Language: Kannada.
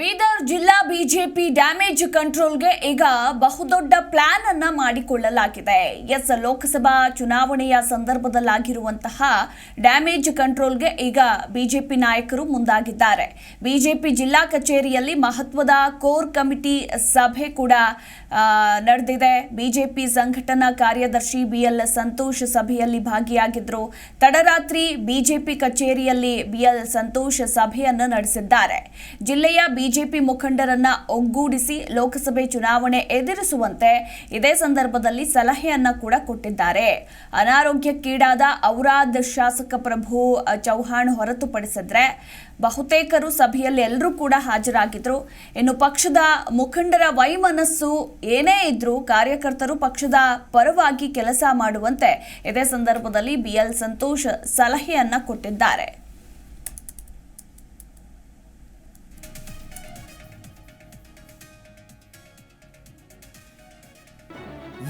ಬೀದರ್ ಜಿಲ್ಲಾ ಬಿಜೆಪಿ ಡ್ಯಾಮೇಜ್ ಕಂಟ್ರೋಲ್ಗೆ ಈಗ ಬಹುದೊಡ್ಡ ಪ್ಲಾನ್ ಅನ್ನ ಮಾಡಿಕೊಳ್ಳಲಾಗಿದೆ. ಎಸ್, ಲೋಕಸಭಾ ಚುನಾವಣೆಯ ಸಂದರ್ಭದಲ್ಲಾಗಿರುವಂತಹ ಡ್ಯಾಮೇಜ್ ಕಂಟ್ರೋಲ್ಗೆ ಈಗ ಬಿಜೆಪಿ ನಾಯಕರು ಮುಂದಾಗಿದ್ದಾರೆ. ಬಿಜೆಪಿ ಜಿಲ್ಲಾ ಕಚೇರಿಯಲ್ಲಿ ಮಹತ್ವದ ಕೋರ್ ಕಮಿಟಿ ಸಭೆ ಕೂಡ ನಡೆದಿದೆ. ಬಿಜೆಪಿ ಸಂಘಟನಾ ಕಾರ್ಯದರ್ಶಿ ಬಿಎಲ್ ಸಂತೋಷ್ ಸಭೆಯಲ್ಲಿ ಭಾಗಿಯಾಗಿದ್ದರು ತಡರಾತ್ರಿ ಬಿಜೆಪಿ ಕಚೇರಿಯಲ್ಲಿ ಬಿಎಲ್ ಸಂತೋಷ್ ಸಭೆಯನ್ನು ನಡೆಸಿದ್ದಾರೆ. ಜಿಲ್ಲೆಯ ಬಿಜೆಪಿ ಮುಖಂಡರನ್ನ ಒಗ್ಗೂಡಿಸಿ ಲೋಕಸಭೆ ಚುನಾವಣೆ ಎದುರಿಸುವಂತೆ ಇದೇ ಸಂದರ್ಭದಲ್ಲಿ ಸಲಹೆಯನ್ನ ಕೂಡ ಕೊಟ್ಟಿದ್ದಾರೆ. ಅನಾರೋಗ್ಯಕ್ಕೀಡಾದ ಔರಾದ್ ಶಾಸಕ ಪ್ರಭು ಚೌಹಾಣ್ ಹೊರತುಪಡಿಸಿದ್ರೆ ಬಹುತೇಕರು ಸಭೆಯಲ್ಲಿ ಎಲ್ಲರೂ ಕೂಡ ಹಾಜರಾಗಿದ್ರು. ಇನ್ನು ಪಕ್ಷದ ಮುಖಂಡರ ವೈಮನಸ್ಸು ಏನೇ ಇದ್ರೂ ಕಾರ್ಯಕರ್ತರು ಪಕ್ಷದ ಪರವಾಗಿ ಕೆಲಸ ಮಾಡುವಂತೆ ಇದೇ ಸಂದರ್ಭದಲ್ಲಿ ಬಿಎಲ್ ಸಂತೋಷ್ ಸಲಹೆಯನ್ನ ಕೊಟ್ಟಿದ್ದಾರೆ.